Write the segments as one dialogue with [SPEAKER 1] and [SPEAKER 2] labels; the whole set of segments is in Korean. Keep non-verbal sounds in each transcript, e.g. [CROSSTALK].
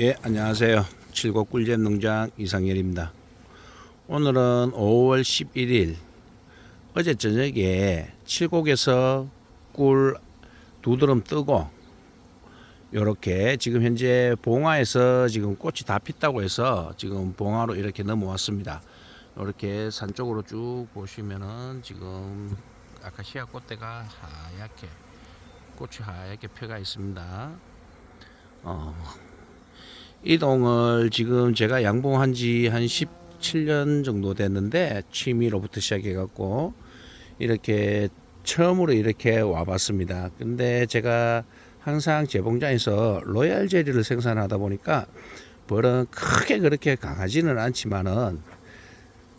[SPEAKER 1] 예, 안녕하세요. 칠곡 꿀잼 농장 이상열입니다. 오늘은 5월 11일 어제 저녁에 칠곡에서 꿀 두 드럼 뜨고 요렇게 지금 현재 봉화에서 지금 꽃이 다 폈다고 해서 지금 봉화로 이렇게 넘어왔습니다. 이렇게 산 쪽으로 쭉 보시면은 지금 아카시아 꽃대가 하얗게 꽃이 하얗게 펴가 있습니다. 어, 이 동을 지금 제가 양봉한 지 한 17년 정도 됐는데 취미로부터 시작해 갖고 이렇게 처음으로 이렇게 와봤습니다. 근데 제가 항상 재봉장에서 로얄 제리를 생산하다 보니까 벌은 크게 그렇게 강하지는 않지만은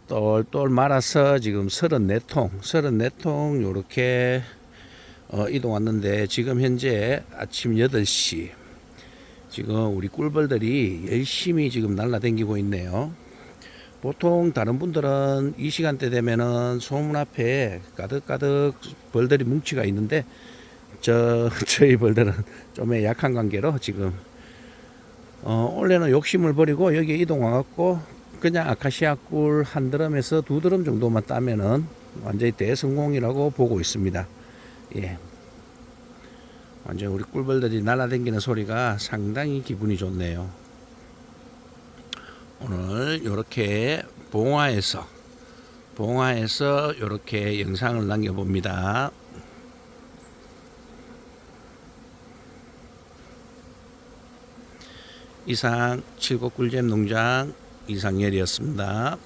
[SPEAKER 1] 똘똘 말아서 지금 34통, 34통 요렇게 어, 이동 왔는데 지금 현재 아침 8시 지금 우리 꿀벌들이 열심히 지금 날라다니고 있네요. 보통 다른 분들은 이 시간대 되면은 소문 앞에 가득가득 벌들이 뭉치가 있는데 저 [LAUGHS] 저희 벌들은 좀 약한 관계로 지금 어, 원래는 욕심을 버리고 여기 이동 와갖고 그냥 아카시아 꿀 한 드럼에서 두 드럼 정도만 따면은 완전히 대성공이라고 보고 있습니다. 예. 완전 우리 꿀벌들이 날아다니는 소리가 상당히 기분이 좋네요. 오늘 이렇게 봉화에서 봉화에서 이렇게 영상을 남겨봅니다. 이상 칠곡 꿀잼 농장 이상열이었습니다.